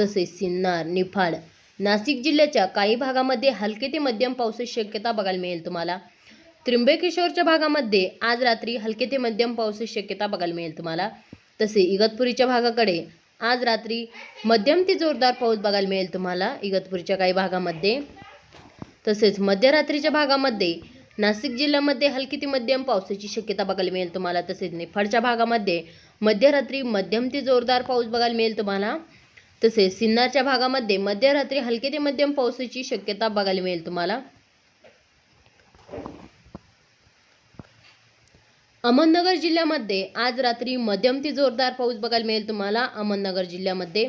तसेच सिन्नर निफाड नाशिक जिल्ह्याच्या काही भागामध्ये हलके ते मध्यम पावसाची शक्यता बघायला मिळेल तुम्हाला. त्र्यंबकेश्वरच्या भागामध्ये आज रात्री हलके ते मध्यम पावसाची शक्यता बघायला मिळेल तुम्हाला. तसे इगतपुरीच्या भागाकडे आज रात्री मध्यम ते जोरदार पाऊस बघायला मिळेल तुम्हाला इगतपुरीच्या काही भागामध्ये. तसेच मध्यरात्रीच्या भागामध्ये नाशिक जिल्ह्यामध्ये हलकी ते मध्यम पावसाची शक्यता बघायला मिळेल तुम्हाला. तसेच निफाडच्या भागामध्ये मध्यरात्री मध्यम ते जोरदार पाऊस बघायला मिळेल तुम्हाला. तसेच सिन्नरच्या भागामध्ये मध्यरात्री हलके ते मध्यम पावसाची शक्यता बघायला मिळेल तुम्हाला. अहमदनगर जिल्ह्यामध्ये आज रात्री मध्यम ते जोरदार पाऊस बघायला मिळेल तुम्हाला अहमदनगर जिल्ह्यामध्ये.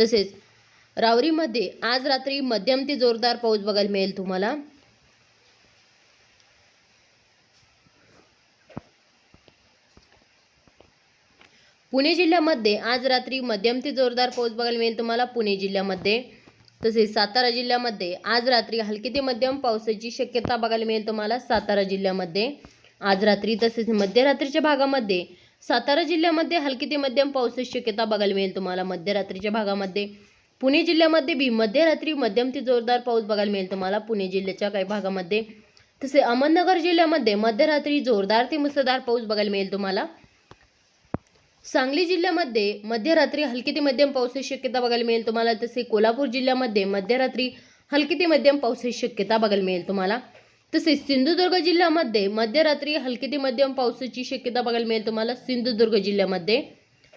तसेच रावरीमध्ये आज रात्री मध्यम ते जोरदार पाऊस बघायला मिळेल तुम्हाला. पुणे जिल्ह्यामध्ये आज रात्री मध्यम ते जोरदार पाऊस बघायला मिळेल तुम्हाला. पुणे जिल्ह्यामध्ये तसेच सातारा जिल्ह्यामध्ये आज रात्री हलकी ते मध्यम पावसाची शक्यता बघायला मिळेल तुम्हाला. सातारा जिल्ह्यामध्ये आज रात्री तसेच मध्यरात्रीच्या भागामध्ये सातारा जिल्ह्यामध्ये हलकी ते मध्यम पावसाची शक्यता बघायला मिळेल तुम्हाला. मध्यरात्रीच्या भागामध्ये पुणे जिल्ह्यामध्ये बी मध्यरात्री मध्यम ते जोरदार पाऊस बघायला मिळेल तुम्हाला. पुणे जिल्ह्याच्या काही भागामध्ये तसे अहमदनगर जिल्ह्यामध्ये मध्यरात्री जोरदार ते मुसळधार पाऊस बघायला मिळेल तुम्हाला. सांगली जिल्ह्यामध्ये मध्यरात्री हलकी ते मध्यम पावसाची शक्यता बघायला मिळेल तुम्हाला. तसे कोल्हापूर जिल्ह्यामध्ये मध्यरात्री हलकी ते मध्यम पावसाची शक्यता बघायला मिळेल तुम्हाला. तसेच सिंधुदुर्ग जिल्ह्यामध्ये मध्यरात्री हलकी ते मध्यम पावसाची शक्यता बघायला मिळेल तुम्हाला सिंधुदुर्ग जिल्ह्यामध्ये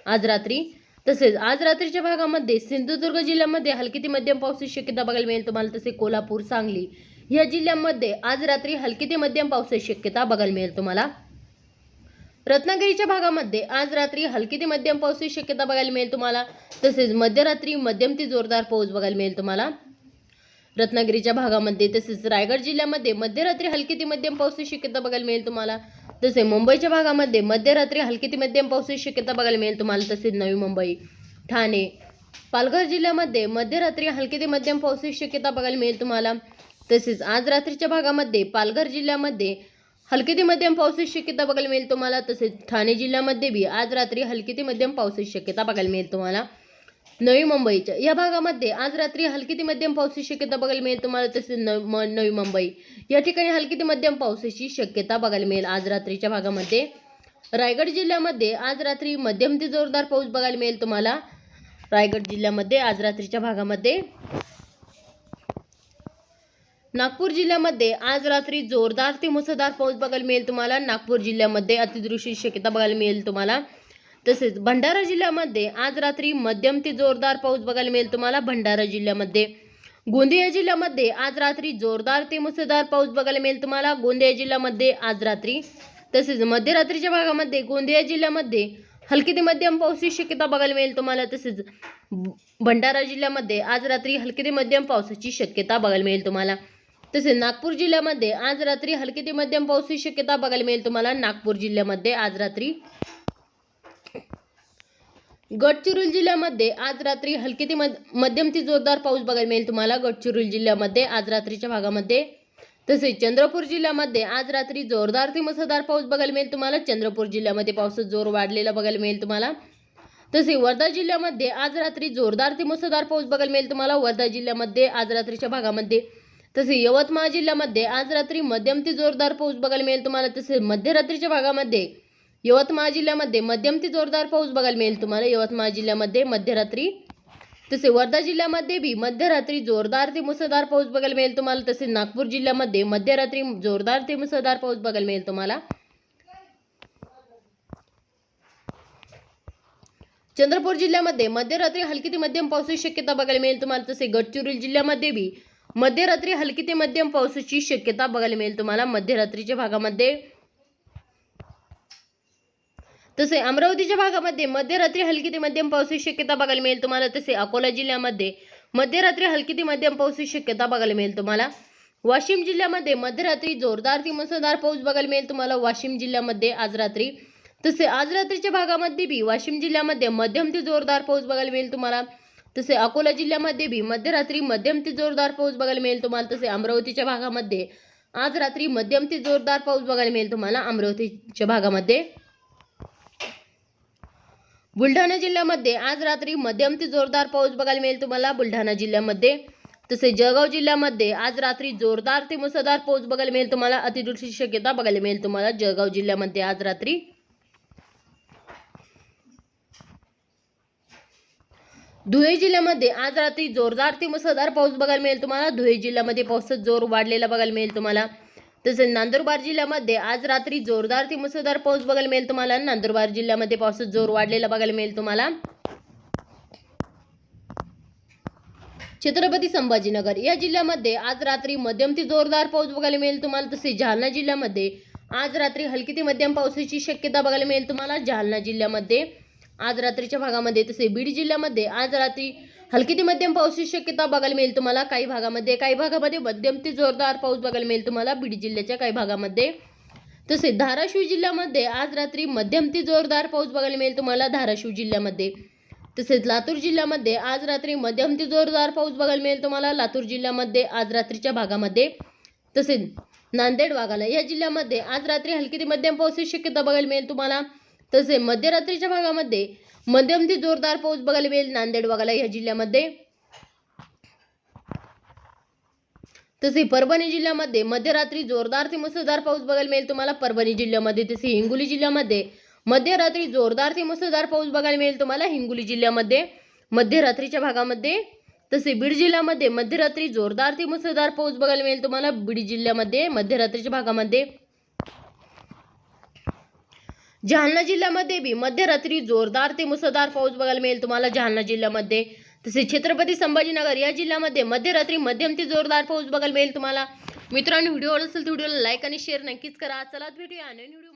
आज रात्री. तसेच आज रात्रीच्या भागामध्ये सिंधुदुर्ग जिल्ह्यामध्ये हलकी ते मध्यम पावसाची शक्यता बघायला मिळेल तुम्हाला. तसे कोल्हापूर सांगली या जिल्ह्यांमध्ये आज रात्री हलकी ते मध्यम पावसाची शक्यता बघायला मिळेल तुम्हाला. रत्नागिरीच्या भागामध्ये आज रात्री हलकी ते मध्यम पावसाची शक्यता बघायला मिळेल तुम्हाला. तसेच मध्यरात्री मध्यम ते जोरदार पाऊस बघायला मिळेल तुम्हाला. रत्नागिरीच्या भागामध्ये तसेच रायगड जिल्ह्यामध्ये मध्यरात्री हलकी ते मध्यम पावसाची शक्यता बघायला मिळेल तुम्हाला. तसे मुंबईच्या भागामध्ये मध्यरात्री हलकी ते मध्यम पावसाची शक्यता बघायला मिळेल तुम्हाला. तसेच नवी मुंबई ठाणे पालघर जिल्ह्यामध्ये मध्यरात्री हलकी ते मध्यम पावसाची शक्यता बघायला मिळेल तुम्हाला. तसेच आज रात्रीच्या भागामध्ये पालघर जिल्ह्यामध्ये हलकी ते मध्यम पावसाची शक्यता बघायला मिळेल तुम्हाला तसेच ठाणे जिल्ह्यामध्ये बी आज रात्री हलकी ते मध्यम पावसाची शक्यता बघायला मिळेल तुम्हाला. नवी मुंबईच्या या भागामध्ये आज रात्री हलकी ते मध्यम पावसाची शक्यता बघायला मिळेल तुम्हाला तसेच नव म- नवी मुंबई. या ठिकाणी हलकी ते मध्यम पावसाची शक्यता बघायला मिळेल आज रात्रीच्या भागामध्ये. रायगड जिल्ह्यामध्ये आज रात्री मध्यम ते जोरदार पाऊस बघायला मिळेल तुम्हाला. रायगड जिल्ह्यामध्ये आज रात्रीच्या भागामध्ये नागपूर जिल्ह्यामध्ये आज रात्री जोरदार ते मुसळधार पाऊस बघायला मिळेल तुम्हाला. नागपूर जिल्ह्यामध्ये अतिदृष्टी शक्यता बघायला मिळेल तुम्हाला. तसेच भंडारा जिल्ह्यामध्ये आज रात्री मध्यम ते जोरदार पाऊस बघायला मिळेल तुम्हाला. भंडारा जिल्ह्यामध्ये. गोंदिया जिल्ह्यामध्ये आज रात्री जोरदार ते मुसळधार पाऊस बघायला मिळेल तुम्हाला. गोंदिया जिल्ह्यामध्ये आज रात्री. तसेच मध्यरात्रीच्या भागामध्ये गोंदिया जिल्ह्यामध्ये हलकी ते मध्यम पावसाची शक्यता बघायला मिळेल तुम्हाला. तसेच भंडारा जिल्ह्यामध्ये आज रात्री हलकी ते मध्यम पावसाची शक्यता बघायला मिळेल तुम्हाला. तसेच नागपूर जिल्ह्यामध्ये आज रात्री हलकी ते मध्यम पावसाची शक्यता बघायला मिळेल तुम्हाला. नागपूर जिल्ह्यामध्ये आज रात्री गडचिरोली जिल्ह्यामध्ये आज रात्री हलकी ते मध्यम ते जोरदार पाऊस बघायला मिळेल तुम्हाला. गडचिरोली जिल्ह्यामध्ये आज रात्रीच्या भागामध्ये तसेच चंद्रपूर जिल्ह्यामध्ये आज रात्री जोरदार ते मुसळधार पाऊस बघायला मिळेल तुम्हाला. चंद्रपूर जिल्ह्यामध्ये पावसाचा जोर वाढलेला बघायला मिळेल तुम्हाला. तसे वर्धा जिल्ह्यामध्ये आज रात्री जोरदार ते मुसळधार पाऊस बघायला मिळेल तुम्हाला. वर्धा जिल्ह्यामध्ये आज रात्रीच्या भागामध्ये तसे यवतमाळ जिल्ह्यामध्ये आज रात्री मध्यम ते जोरदार पाऊस बघायला मिळेल तुम्हाला. तसेच मध्यरात्रीच्या भागामध्ये यवतमाळ जिल्ह्यामध्ये मध्यम ते जोरदार पाऊस बघायला मिळेल तुम्हाला. यवतमाळ जिल्ह्यामध्ये मध्यरात्री तसे वर्धा जिल्ह्यामध्ये बी मध्यरात्री जोरदार ते मुसळधार पाऊस बघायला मिळेल तुम्हाला. तसेच नागपूर जिल्ह्यामध्ये मध्यरात्री जोरदार ते मुसळधार पाऊस बघायला मिळेल तुम्हाला. चंद्रपूर जिल्ह्यामध्ये मध्यरात्री हलकी ते मध्यम पावसाची शक्यता बघायला मिळेल तुम्हाला. तसे गडचिरोली जिल्ह्यामध्ये बी मध्यरात्री हलकी ते मध्यम पावसाची शक्यता बघायला मिळेल तुम्हाला. मध्यरात्रीच्या भागामध्ये तसे अमरावतीच्या भागामध्ये मध्यरात्री हलकी ते मध्यम पावसाची शक्यता बघायला मिळेल तुम्हाला. तसे अकोला जिल्ह्यामध्ये मध्यरात्री हलकी ते मध्यम पावसाची शक्यता बघायला मिळेल तुम्हाला. वाशिम जिल्ह्यामध्ये मध्यरात्री जोरदार ते मुसळधार पाऊस बघायला मिळेल तुम्हाला. वाशिम जिल्ह्यामध्ये आज रात्री तसे आज रात्रीच्या भागामध्ये बी वाशिम जिल्ह्यामध्ये मध्यम ते जोरदार पाऊस बघायला मिळेल तुम्हाला. तसे अकोला जिल्ह्यामध्ये बी मध्यरात्री मध्यम ते जोरदार पाऊस बघायला मिळेल तुम्हाला तसे अमरावतीच्या भागामध्ये आज रात्री मध्यम ते जोरदार पाऊस बघायला मिळेल तुम्हाला अमरावतीच्या भागामध्ये. बुलढाणा जिल्ह्यामध्ये आज रात्री मध्यम ते जोरदार पाऊस बघायला मिळेल तुम्हाला बुलढाणा जिल्ह्यामध्ये. तसे जळगाव जिल्ह्यामध्ये आज रात्री जोरदार ते मुसळधार पाऊस बघायला मिळेल तुम्हाला अतिवृष्टीची शक्यता बघायला मिळेल तुम्हाला जळगाव जिल्ह्यामध्ये आज रात्री. धुळे जिल्ह्यामध्ये आज रात्री जोरदार ते मुसळधार पाऊस बघायला मिळेल तुम्हाला. धुळे जिल्ह्यामध्ये पावसाचा जोर वाढलेला बघायला मिळेल तुम्हाला. तसेच नंदुरबार जिल्ह्यामध्ये आज रात्री जोरदार ते मुसळधार पाऊस बघायला मिळेल तुम्हाला. नंदुरबार जिल्ह्यामध्ये पावसाचा जोर वाढलेला बघायला मिळेल तुम्हाला. छत्रपती संभाजीनगर या जिल्ह्यामध्ये आज रात्री मध्यम ते जोरदार पाऊस बघायला मिळेल तुम्हाला. तसेच जालना जिल्ह्यामध्ये आज रात्री हलकी ते मध्यम पावसाची शक्यता बघायला मिळेल तुम्हाला. जालना जिल्ह्यामध्ये आज रात्रीच्या भागामध्ये तसे बीड जिल्ह्यामध्ये आज रात्री हलकी ते मध्यम पावसाची शक्यता बघायला मिळेल तुम्हाला. काही भागामध्ये काही भागामध्ये मध्यम ते जोरदार पाऊस बघायला मिळेल तुम्हाला. बीड जिल्ह्याच्या काही भागामध्ये. तसेच धाराशिव जिल्ह्यामध्ये आज रात्री मध्यम ते जोरदार पाऊस बघायला मिळेल तुम्हाला धाराशिव जिल्ह्यामध्ये. तसेच लातूर जिल्ह्यामध्ये आज रात्री मध्यम ते जोरदार पाऊस बघायला मिळेल तुम्हाला. लातूर जिल्ह्यामध्ये आज रात्रीच्या भागामध्ये. तसेच नांदेड वाघाला या जिल्ह्यामध्ये आज रात्री हलकी ते मध्यम पावसाची शक्यता बघायला मिळेल तुम्हाला. तसे मध्यरात्रीच्या भागामध्ये मध्यम ते जोरदार पाऊस बघायला मिळेल नांदेड वाघाला या जिल्ह्यामध्ये. तसे परभणी जिल्ह्यामध्ये मध्यरात्री जोरदार ते मुसळधार पाऊस बघायला मिळेल तुम्हाला. परभणी जिल्ह्यामध्ये तसे हिंगोली जिल्ह्यामध्ये मध्यरात्री जोरदार ते मुसळधार पाऊस बघायला मिळेल तुम्हाला. हिंगोली जिल्ह्यामध्ये मध्यरात्रीच्या भागामध्ये तसे बीड जिल्ह्यामध्ये मध्यरात्री जोरदार ते मुसळधार पाऊस बघायला मिळेल तुम्हाला. बीड जिल्ह्यामध्ये मध्यरात्रीच्या भागामध्ये जालना जिल्ह्यामध्ये बी मध्यरात्री जोरदार ते मुसळधार पाऊस बघायला मिळेल तुम्हाला जालना जिल्ह्यामध्ये. तसे छत्रपती संभाजीनगर या जिल्ह्यामध्ये मध्यरात्री मध्यम ते जोरदार पाऊस बघायला मिळेल तुम्हाला. मित्रांनो व्हिडिओ आवडत असेल तर व्हिडिओला लाईक आणि शेअर नक्कीच करा. चला भेटूया. नवीन व्हिडिओ